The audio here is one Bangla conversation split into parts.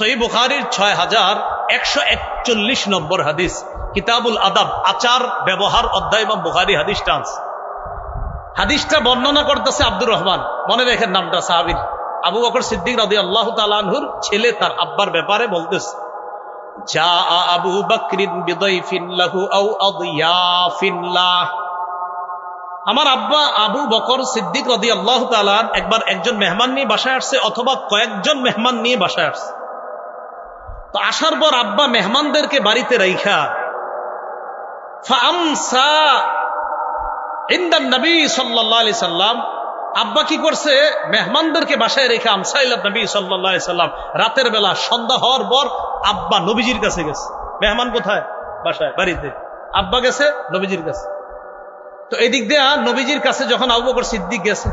সহি বুখারির ছয় হাজার একশো একচল্লিশ নম্বর হাদিস, কিতাবুল আদাব, আচার, ব্যবহার, অধ্যায় এবং বুখারি হাদিস টান্স হাদিসটা বর্ণনা করতেছে আব্দুর রহমান। মনে রেখেন নামটা সাহাবির আবু বকর সিদ্দিক রাদি আল্লাহ তালানহুর ছেলে তার আব্বার ব্যাপারে বলতেছে যা আবু বকরিন আমার আব্বা আবু বকর সিদ্দিক রদি আল্লাহ তালান একবার একজন মেহমান নিয়ে বাসায় আসছে, অথবা কয়েকজন মেহমান নিয়ে বাসায় আসছে। তো আসার পর আব্বা মেহমানদেরকে বাড়িতে রাইখা। আব্বা কি করছে? মেহমানদেরকে বাসায় রেখে নবী সাল্লাহ সাল্লাম। রাতের বেলা সন্ধ্যা হওয়ার পর আব্বা নবীজির কাছে গেছে। মেহমান কোথায়? বাসায়, বাড়িতে। আব্বা গেছে, নবীজির কাছে। তো এদিক দিয়ে নবীজির কাছে যখন আবু বকর সিদ্দিক গেছে,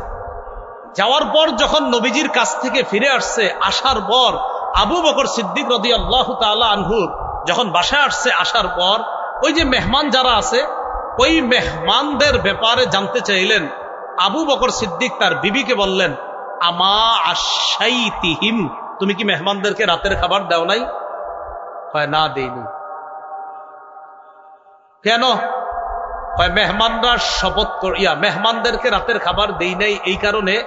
যাওয়ার পর যখন নবীজির কাছ থেকে ফিরে আসছে, আসার পর আবু বকর সিদ্দিক রদি আল্লাহ তালা আনহুর যখন বাসায় আসছে, আসার পর ওই যে মেহমান যারা আছে, ওই মেহমানদের ব্যাপারে জানতে চাইলেন। আবু বকর সিদ্দিক তার বিবিকে বললেন, আমা আশাই তিহিম তুমি কি মেহমানদেরকে রাতের খাবার দাও নাই? হয় না, দেইনি। কেন? হয় মেহমানরা শপথ ইয়া, মেহমানদেরকে রাতের খাবার দেই নাই, এই কারণে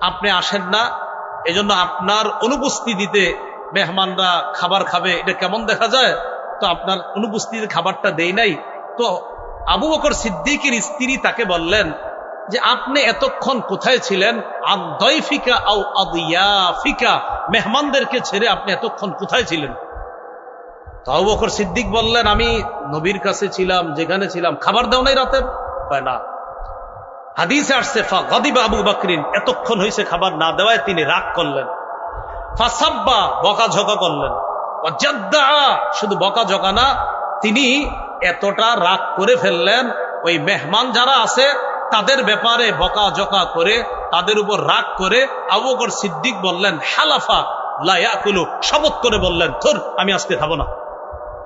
আপনি আসেন না এজন্য আপনার অনুপস্থিতিতে মেহমানরা খাবার খাবে, এটা কেমন দেখা যায়? তো আপনার অনুপস্থিতিতে খাবারটা দেই নাই। তো আবু বকর সিদ্দিকের স্ত্রী তাকে বললেন যে, আপনি এতক্ষণ কোথায় ছিলেন? মেহমানদেরকে ছেড়ে আপনি এতক্ষণ কোথায় ছিলেন? তো বকর সিদ্দিক বললেন, আমি নবীর কাছে ছিলাম, যেখানে ছিলাম। খাবার দাও নাই রাতের না। হাদিসে আসছে গদিবা আবু বাকরিন এতক্ষণ হয়েছে খাবার না দেওয়ায় তিনি রাগ করলেন। ফাসাব্বা বকাঝকা করলেন। অজাদ্দা শুধু বকাঝকা না, তিনি এতটা রাগ করে ফেললেন, ওই মেহমান যারা আছে, তাদের ব্যাপারে বকাঝকা করে, তাদের উপর রাগ করে আবু বকর সিদ্দিক বললেন, হালাফা লায়াকুলু শপথ করে বললেন, ধর, আমি আজকে খাব না।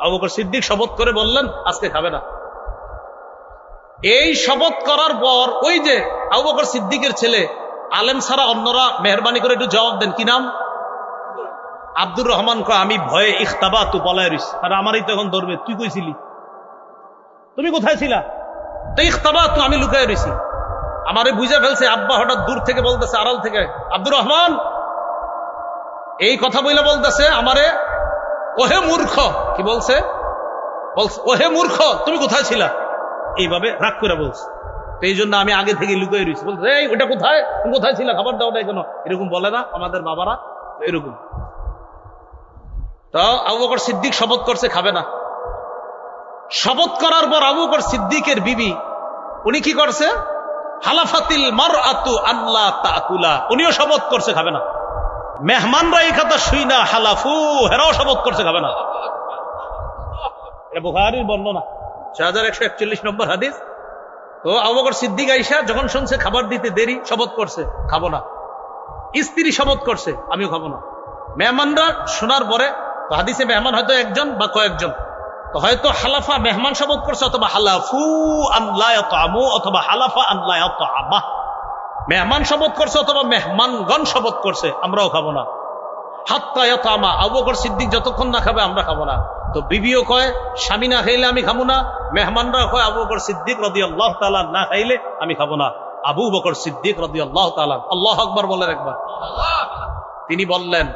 আবু বকর সিদ্দিক শপথ করে বললেন, আজকে খাবে না। এই শপথ করার পর ওই যে আবু বকর সিদ্দিকের ছেলে, আলেম ছাড়া অন্যরা মেহরবানি করে একটু জবাব দেন, কি নাম? আব্দুর রহমান কয়, আমি ভয়ে ইখতাবা তু পলায় রইস আর আমারই তখন ধরবে, তুই কইছিলি? তুমি কোথায় ছিলা? তো ইখতাবা তু আমি লুকায় রইছি। আমারে বুঝে ফেলছে, আব্বা হঠাৎ দূর থেকে বলতেছে, আড়াল থেকে, আব্দুর রহমান! এই কথা বইলে বলতেছে, আমারে, ওহে মূর্খ! কি বলছে? বলছে, ওহে মূর্খ, তুমি কোথায় ছিলা? এইভাবে রাগ করে বলছে। তো এই জন্য আমি আগে থেকে লুকিয়ে রয়েছি। বলছে, এই, ওটা কোথায়? কোথায় ছিল? খাবার দাও কেন এরকম বলে না, আমাদের বাবারা এরকম। তো আবু বকর সিদ্দিক শপথ করছে, খাবে না। শপথ করার পর আবু বকর সিদ্দিকের বিবি, উনি কি করছে? হালাফাতিল মার আতু আল্লাহ তাকুলা। উনিও শপথ করছে, খাবে না। মেহমানরা এই কথা শুই না, হালাফু, হেরাও শপথ করছে, খাবে না। বর্ণনা। নম্বর হাদিস। আবকর সিদ্দিক আইসা যখন শুনছে, খাবার দিতে দেরি, শপথ করছে, খাব না। স্ত্রী শপথ করছে, আমিও খাব না। মেহমানরা শোনার পরে, তো হাদিসে মেহমান হয়তো একজন বা কয়েকজন। হয়তো হালাফা মেহমান শপথ করছে, অথবা হালাফু আল্লাহ আমু অথবা হালাফা আল্লাহ আমা মেহমান শপথ করছে, অথবা মেহমানগণ শপথ করছে, আমরাও খাব না। হাত্তা আমা আবু সিদ্দিক যতক্ষণ না খাবে, আমরা খাব না। তো বিবিও কয় স্বামী না খাইলে আমি খাব না মেহমানরা কয়, আবু বকর সিদ্দিক রদি আল্লাহ তালা না খাইলে আমি খাব না। আবু বকর সিদ্দিক রদি আল্লাহ তালা আল্লাহ আকবর বলেন একবার। তিনি বললেন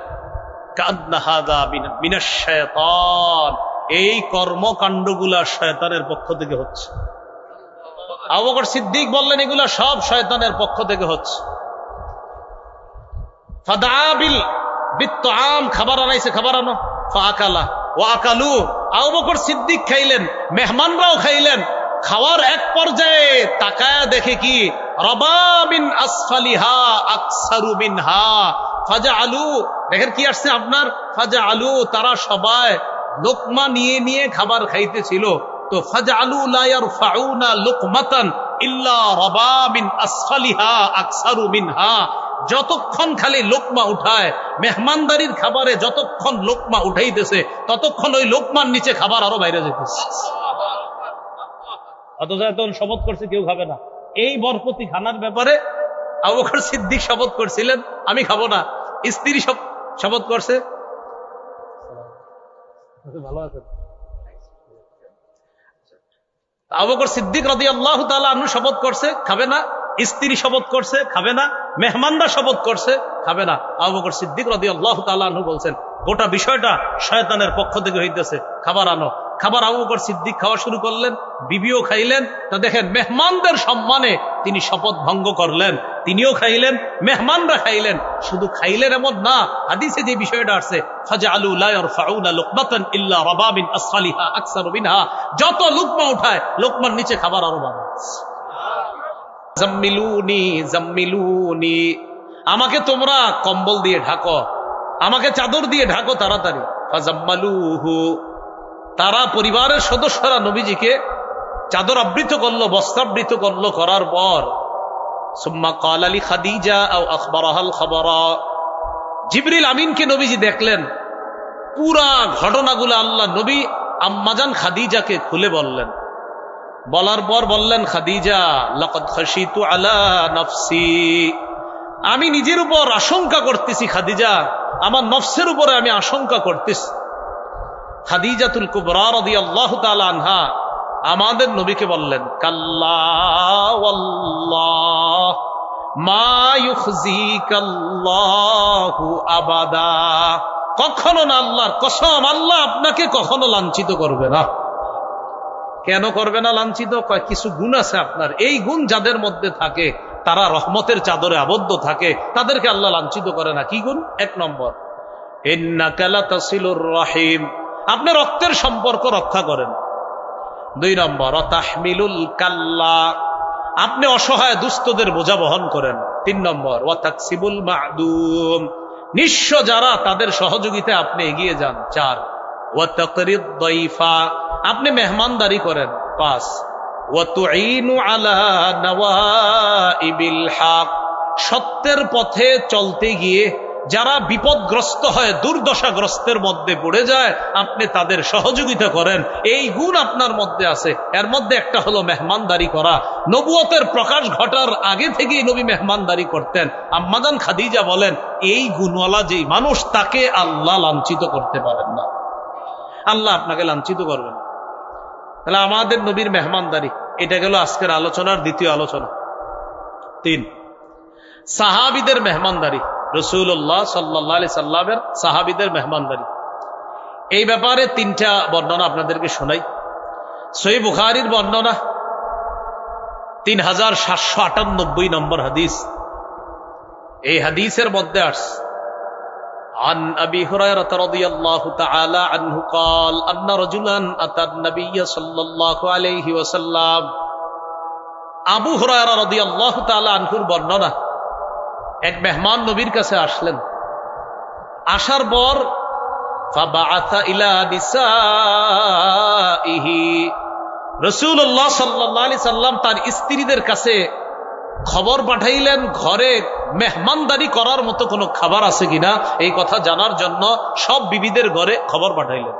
এই কর্মকাণ্ডগুলা শয়তানের পক্ষ থেকে হচ্ছে। আবু সিদ্দিক বললেন, এগুলা সব শয়তানের পক্ষ থেকে হচ্ছে। খাবার আনাইছে, খাবার আনো। ফাকালা ও আকালু আবু বকর সিদ্দিক খাইলেন, মেহমানরাও খাইলেন। খাওয়ার এক পর্যায়ে তাকায়া দেখে কি? রবাবিন আসফালিহা আকসারু মিনহা। ফাজা আলু দেখেন কি আসছে আপনার? ফাজা আলু তারা সবাই লোকমা নিয়ে নিয়ে খাবার খাইতেছিল। তো ফাজা আলু লায়ার ফাউনা লোকমাতান ইল্লা রবাবিন আসফালিহা আকসারু মিনহা। যতক্ষণ খালি লোকমা উঠায়, মেহমানদারির খাবারে যতক্ষণ লোকমা উঠাইতেছে, ততক্ষণ ওই লোকমার নিচে খাবার আরও বাইরে যেতেছে অথচ তখন শপথ করছে, কেউ খাবে না। এই বরপতি খানার ব্যাপারে আবুখর সিদ্দিক শপথ করছিলেন, আমি খাব না। স্ত্রী শপথ করছে। ভালো আছেন? আবু সিদ্দিক রাদি আল্লাহ আনু শপথ করছে, খাবে না? স্ত্রী শপথ করছে, খাবে না। মেহমানরা শপথ করছে, খাবে না। আবু বকর সিদ্দিক রাদি আল্লাহ আনু বলছেন, গোটা বিষয়টা শয়তানের পক্ষ থেকে হইতেছে। খাবার আনো। খাবার আবু বকর সিদ্দিক খাওয়া শুরু করলেন, বিবিও খাইলেন। তা দেখেন, মেহমানদের সম্মানে তিনি শপথ ভঙ্গ করলেন, তিনিও খাইলেন, মেহমানরা খাইলেন। শুধু খাইলেন এমন না, হাদিসে যে বিষয়টা আসছে যত লুকমা উঠায়, লোকমার নিচে খাবার আরও বাড়ে। জাম্মিলুনি জাম্মিলুনি। আমাকে তোমরা কম্বল দিয়ে ঢাকো, আমাকে চাদর দিয়ে ঢাকো তাড়াতাড়ি। ফাজাম্মালুহু। তারা পরিবারের সদস্যরা নবীজিকে চাদর আবৃত করল, বস্ত্রাবৃত করল করার পর। সুম্মা কাল আলী খাদিজা আও আখবরাহাল খবরা। জিবরিল আমিনকে নবীজি দেখলেন। পুরা ঘটনাগুলো আল্লাহ নবী আম্মাজান খাদিজাকে খুলে বললেন। বলার পর বললেন, খাদিজা, লাকাদ খাশিতু আলা নফসি। আমি নিজের উপর আশঙ্কা করতেছি, খাদিজা। আমার নফসের উপরে আমি আশঙ্কা করতেছি। খাদিজাতুল কুবরা রাদিয়াল্লাহু তাআলা আনহা আমাদের নবীকে বললেন আবাদা। কখনো না আল্লাহর কসম, আল্লাহ আপনাকে কখনো লাঞ্ছিত করবে না। কেন করবে না লাঞ্ছিত? কিছু গুণ আছে আপনার। এই গুণ যাদের মধ্যে থাকে, তারা রহমতের চাদরে আবদ্ধ থাকে, তাদেরকে আল্লাহ লাঞ্ছিত করে না। কি গুণ? এক নম্বর। রাহিম। আপনি রক্তের সম্পর্ক রক্ষা করেন। দুই নম্বর তাহমিলুল কাল্লা। আপনি অসহায় দুস্থদের বোঝা বহন করেন। তিন নম্বর, ওয়াতাকসিবুল মাদুম। নিঃস্ব যারা তাদের সহযোগিতা আপনি এগিয়ে যান। চার, ওয়াতাকরিদ দইফা আপনি মেহমানদারি করেন। আলা সত্যের পথে চলতে গিয়ে যারা বিপদগ্রস্ত হয় দুর্দশাগ্রস্তের মধ্যে পড়ে যায়, আপনি তাদের সহযোগিতা করেন। এই গুণ আপনার মধ্যে আছে। এর মধ্যে একটা হলো মেহমানদারি করা। নবুয়তের প্রকাশ ঘটার আগে থেকেই নবী মেহমানদারি করতেন। আম্মাদান খাদিজা বলেন, এই গুণওয়ালা যেই মানুষ, তাকে আল্লাহ লাঞ্ছিত করতে পারেন না। আল্লাহ আপনাকে লাঞ্ছিত করবেন তাহলে আমাদের নবীর মেহমানদারি, এটা গেল আজকের আলোচনার দ্বিতীয় আলোচনা। তিন, সাহাবিদের মেহমানদারি রসুল্লাহ সাল্লাহ সাল্লামের সাহাবিদের মেহমানদারি। এই ব্যাপারে তিনটা বর্ণনা আপনাদেরকে শোনাই। সই বুখারির বর্ণনা, তিন হাজার সাতশো আটানব্বই নম্বর হাদিস। এই হাদিসের মধ্যে আস عن أبي هريرة رضي الله تعالى عنه قال أن رجلا أتى النبي صلى الله عليه وسلم আবু হুরায়রা রাদিয়াল্লাহু তাআলা আনহুর বর্ণনা এক মেহমান নবীর কাছে আসলেন আসার পর রসুল্লাহ সাল্লাহ সাল্লাম তার স্ত্রীদের কাছে খবর পাঠাইলেন, ঘরে মেহমানদারি করার মতো কোনো খাবার আছে কিনা, এই কথা জানার জন্য সব বিবিদের ঘরে খবর পাঠাইলেন।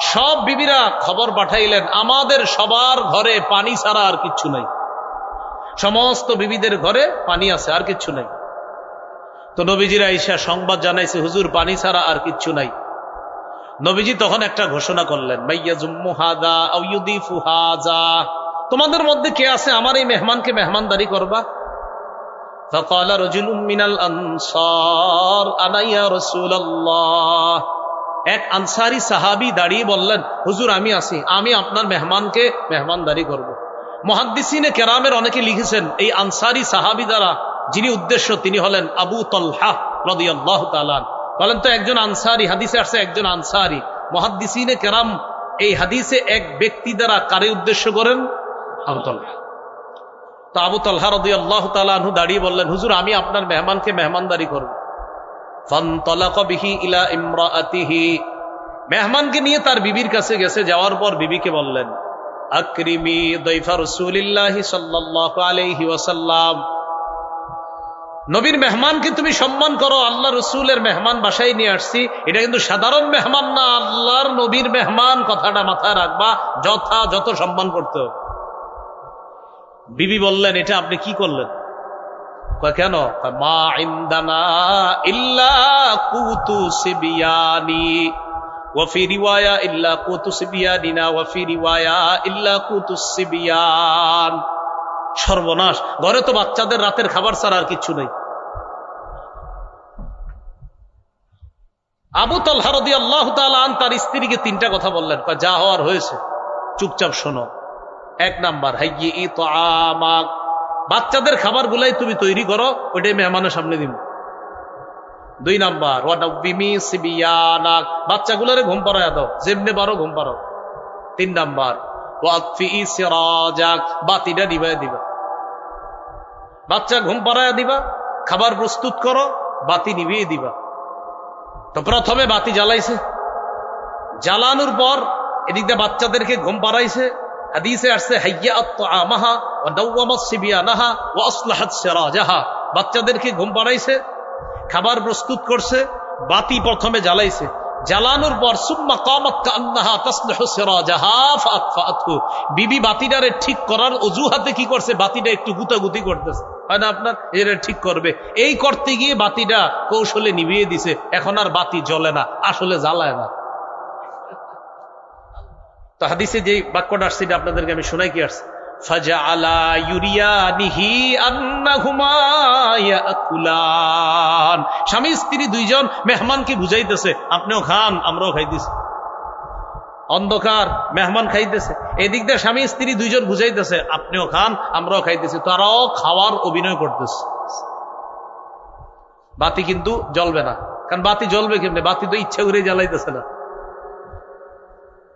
সব বিবিরা খবর পাঠাইলেন, আমাদের সবার ঘরে পানি ছাড়া আর কিচ্ছু নাই। সমস্ত বিবিদের ঘরে পানি আছে, আর কিচ্ছু নাই। তো নবীজিরা ঈশা সংবাদ জানাইছে, হুজুর, পানি ছাড়া আর কিচ্ছু নাই। নবীজি তখন একটা ঘোষণা করলেন তোমাদের মধ্যে কে আছে আমার এই মেহমানকে মেহমানদারি করবা فقال رجل من الانصار انا يا رسول الله এক আনসারি সাহাবি দাঁড়িয়ে বললেন হুজুর আমি আছি আমি আপনার মেহমানকে মেহমানদারি করব। মহাদ্দিসিনে কেরামের অনেকে লিখেছেন এই আনসারি সাহাবি দ্বারা যিনি উদ্দেশ্য তিনি হলেন আবু তলহা রদিয়াল্লাহ তালান বলেন তো একজন আনসারি, হাদিসে আসছে একজন আনসারি। মহাদ্দিসিনে কেরাম এই হাদিসে এক ব্যক্তি দ্বারা কারে উদ্দেশ্য করেন? তো আবু তলহা রদি আল্লাহ তালু দাঁড়িয়ে বললেন, হুজুর, আমি আপনার মেহমানকে মেহমানদারি করব। মেহমানকে নিয়ে তার বিবির কাছে গেছে, যাওয়ার পর বিবিকে বললেন, আকরিমি দৈফা রসুলিল্লাহি সাল্লাহ আলহি ওয়াসাল্লাম। নবীর মেহমানকে তুমি সম্মান করো, আল্লাহ রসুলের মেহমান বাসায় নিয়ে আসছি। এটা কিন্তু সাধারণ মেহমান না, আল্লাহর নবীর মেহমান কথাটা মাথায় রাখবা, যথা যত সম্মান করতে হবে। বিবি বললেন, এটা আপনি কি করলেন? কেন? মা ইন্দানা ইল্লা কুতু সিবিয়ানি ওয়াফি রিওয়ায়া ইল্লা কুতু সিবিয়ানিনা ওয়াফি রিওয়ায়া ইল্লা কুতু সিবিয়ান। সর্বনাশ। ঘরে তো বাচ্চাদের রাতের খাবার ছাড়া আর কিচ্ছু নেই। আবু তলহারদি আল্লাহ আন তার স্ত্রীকে তিনটা কথা বললেন। যা হওয়ার হয়েছে, চুপচাপ শোনো। এক নাম্বার হাইয়ে ই তো আমাক বাচ্চাদের খাবার গুলাই তুমি তৈরি করো, ওইটাই মেহমানের সামনে দিব। দুই নাম্বার বাচ্চাগুলোরে ঘুম পাড়ায় দাও, যেমনে পারো ঘুম পারো তিন নাম্বার বাতিটা নিভায় দিবা। বাচ্চা ঘুম পাড়ায় দিবা, খাবার প্রস্তুত করো, বাতি নিভিয়ে দিবা। তো প্রথমে বাতি জ্বালাইছে। জ্বালানোর পর এদিক বাচ্চাদেরকে ঘুম পাড়াইছে। হাদিসে আসছে, হাইয়া ও সিবিয়ানাহা ও বাচ্চাদেরকে ঘুম পাড়াইছে, খাবার প্রস্তুত করছে, বাতি প্রথমে জ্বালাইছে। জ্বালানোর পর, সুম্মা বিবি বাতিটারে ঠিক করার অজুহাতে কি করছে? বাতিটা একটু গুতাগুতি করতেছে। হয় না আপনার? এর ঠিক করবে। এই করতে গিয়ে বাতিটা কৌশলে নিভিয়ে দিছে। এখন আর বাতি জ্বলে না, আসলে জ্বালায় না। তো হাদিসে যে বাক্যটা আসছে, এটা আপনাদেরকে আমি শোনাই কি আসছে? স্বামী, স্ত্রী দুইজন মেহমানকে বুঝাইতেছে, আপনিও খান, আমরাও খাইতেছি। অন্ধকার, মেহমান খাইতেছে। এদিক দিয়ে স্বামী, স্ত্রী দুইজন বুঝাইতেছে, আপনিও খান, আমরাও খাইতেছি। তারাও খাওয়ার অভিনয় করতেছে। বাতি কিন্তু জ্বলবে না, কারণ বাতি জ্বলবে কেমনে? বাতি তো ইচ্ছা করে জ্বালাইতেছে না।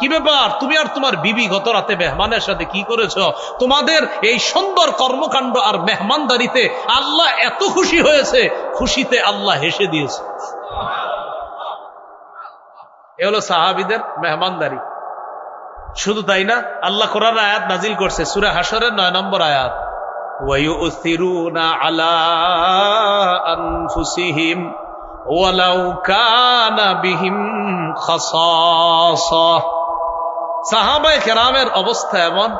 কি ব্যাপার? তুমি আর তোমার বিবি গত রাতে মেহমানের সাথে কি করেছ? তোমাদের এই সুন্দর কর্মকাণ্ড আর মেহমানদারিতে আল্লাহ এত খুশি হয়েছে, খুশিতে আল্লাহ হেসে দিয়েছে। এ হলো সাহাবিদের মেহমানদারি। শুধু তাই না, আল্লাহ কোরআন আয়াত নাজিল করছে, সুরে হাসরের নয় নম্বর আয়াত। আলা আনফুসিহিম সাহাবায় কেরামের অবস্থা এমন,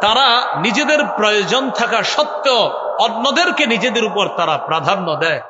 তারা নিজেদের প্রয়োজন থাকা সত্ত্বেও অন্যদেরকে নিজেদের উপর তারা প্রাধান্য দেয়।